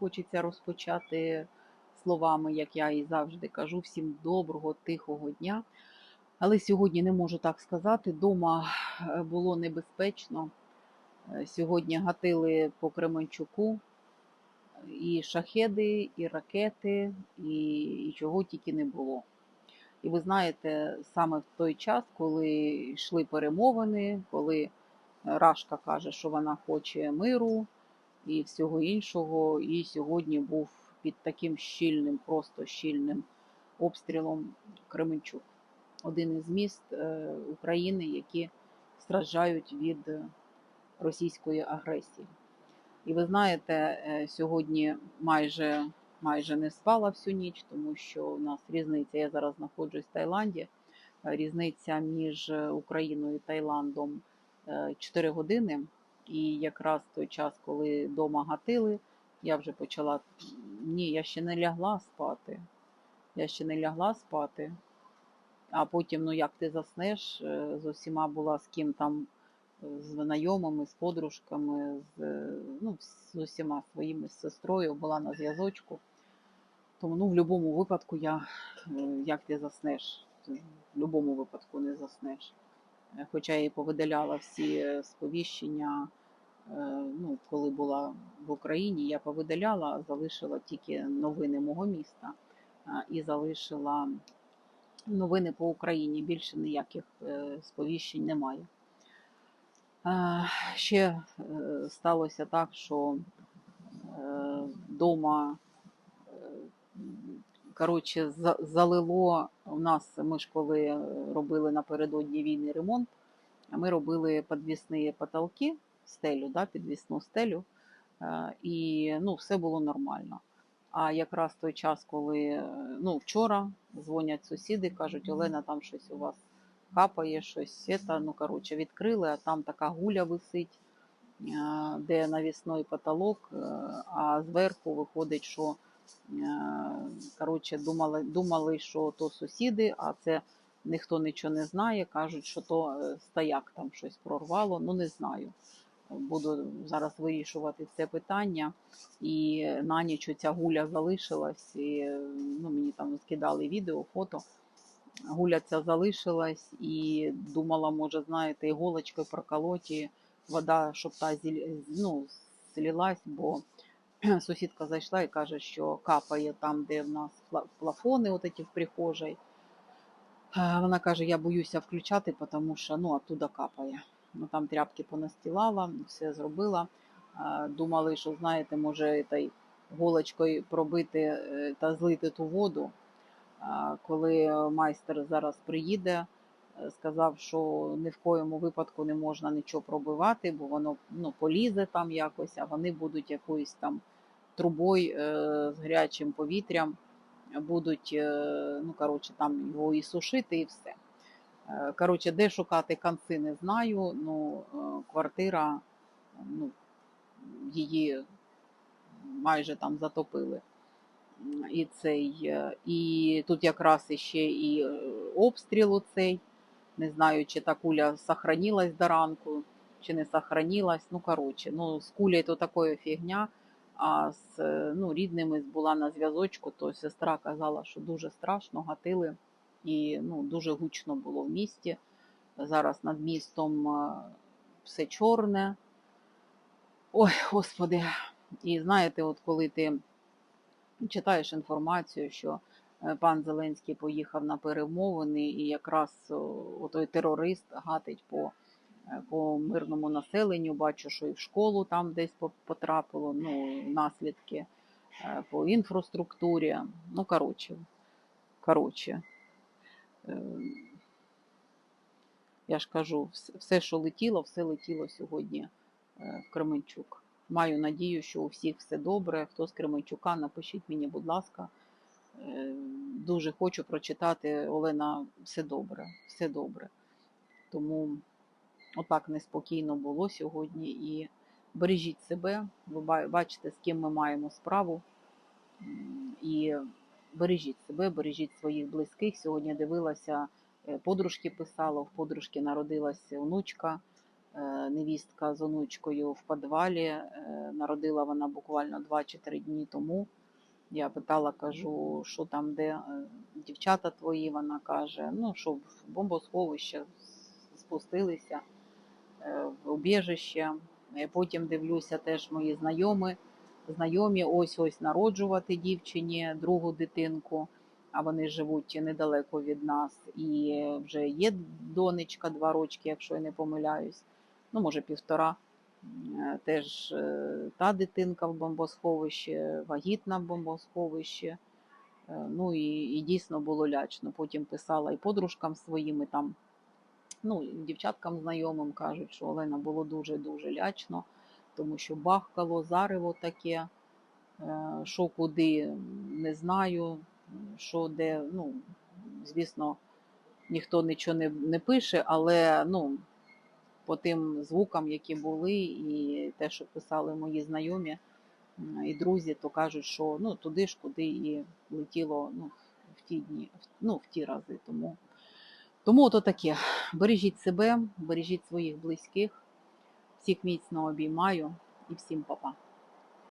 хочеться розпочати словами, як я і завжди кажу, всім доброго, тихого дня. Але сьогодні не можу так сказати. Дома е, було небезпечно. Е, Сьогодні гатили по Кременчуку і шахеди, і ракети, і, і чого тільки не було. І ви знаєте, саме в той час, коли йшли перемовини, коли Рашка каже, що вона хоче миру і всього іншого, і сьогодні був під таким щільним, просто щільним обстрілом Кременчук. Один із міст е, України, які страждають від російської агресії. І ви знаєте, е, сьогодні майже, майже не спала всю ніч, тому що у нас різниця. Я зараз знаходжусь в Таїланді. е, Різниця між Україною і Таїландом 4 години. І якраз той час, коли вдома гатили, я вже почала. Ні, я ще не лягла спати. Я ще не лягла спати. А потім, ну як ти заснеш, е, з усіма була з ким там, е, з знайомими, з подружками, з, е, ну, з усіма своїми з сестрою була на зв'язочку. Тому ну, в будь-якому випадку я, як ти заснеш, в будь-якому випадку не заснеш. Хоча я і повидаляла всі е, сповіщення, е, ну, коли була в Україні, я повидаляла, залишила тільки новини мого міста і залишила новини по Україні. Більше ніяких е, сповіщень немає. Ще сталося так, що вдома коротше, залило у нас. Ми ж коли е, робили напередодні війни ремонт, ми робили підвісні потолки, стелю, да, підвісну стелю, е, і ну, все було нормально. А якраз той час, коли е, ну, вчора дзвонять сусіди, кажуть, Олена, там щось у вас капає, щось це, ну коротше, відкрили, а там така гуля висить, де навісний потолок, а зверху виходить, що коротше, думали, думали, що то сусіди, а це ніхто нічого не знає. Кажуть, що то е, стояк там щось прорвало. Ну не знаю. Буду зараз вирішувати це питання. І на ніч ця гуля залишилась. І, е, ну, мені там скидали відео, фото. Гуля ця залишилась і думала, може, знаєте, іголочкою проколоті, вода, щоб та зіль... ну, злилась, бо сусідка зайшла і каже, що капає там, де в нас плафони, от ці в прихожій. Вона каже, я боюся включати, тому що ну, оттуда капає. Ну, там тряпки понастілала, все зробила. Думали, що знаєте, може той голочкою пробити е, та злити ту воду. Коли майстер зараз приїде, сказав, що ні в коєму випадку не можна нічого пробивати, бо воно ну, полізе там якось, а вони будуть якоюсь там трубою е, з гарячим повітрям, будуть е, ну, коротше, там його і сушити, і все. Е, Коротше, де шукати конці, не знаю. Ну, квартира, ну, її майже там затопили. І цей, і тут якраз іще і обстріл цей. Не знаю, чи та куля сохранилась до ранку, чи не сохранилась. Ну, коротше, ну, з кулею то такою фігня. А з ну, рідними була на зв'язочку, то сестра казала, що дуже страшно, гатили і ну, дуже гучно було в місті. Зараз над містом все чорне. Ой, господи. І знаєте, от коли ти читаєш інформацію, що пан Зеленський поїхав на перемовини, і якраз той терорист гатить по, е, по мирному населенню. Бачу, що і в школу там десь потрапило, ну, наслідки е, по інфраструктурі. Ну, коротше, коротше. Е, Я ж кажу, все, що летіло, все летіло сьогодні е, в Кременчук. Маю надію, що у всіх все добре. Хто з Кременчука, напишіть мені, будь ласка. Дуже хочу прочитати Олена, все добре, все добре. Тому отак неспокійно було сьогодні. І бережіть себе, ви бачите, з ким ми маємо справу. І бережіть себе, бережіть своїх близьких. Сьогодні дивилася, е, подружки писала, в подружки народилася онучка. е, невістка з онучкою в підвалі. Е, Народила вона буквально 2 чи 3 дні тому. Я питала, кажу, що там, де е, дівчата твої, вона каже, ну, що в бомбосховище спустилися е, в убіжище. Потім дивлюся, теж мої знайомі, знайомі ось ось народжувати дівчині другу дитинку, а вони живуть недалеко від нас. І вже є донечка два рочки, якщо я не помиляюсь, ну може півтора. Е, Теж е, та дитинка в бомбосховищі, вагітна в бомбосховищі. Е, Ну і, і дійсно було лячно. Потім писала і подружкам своїм, і там, ну, і дівчаткам знайомим кажуть, що Олена було дуже-дуже лячно, тому що бахкало, зарево таке, е, що куди, не знаю, що де, ну, звісно, ніхто нічого не, не пише, але ну, по тим звукам, які були, і те, що писали мої знайомі і друзі, то кажуть, що ну, туди ж, куди і летіло ну, в ті дні, ну, в ті рази. Тому, тому ото таке. Бережіть себе, бережіть своїх близьких. Всіх міцно обіймаю і всім па-па.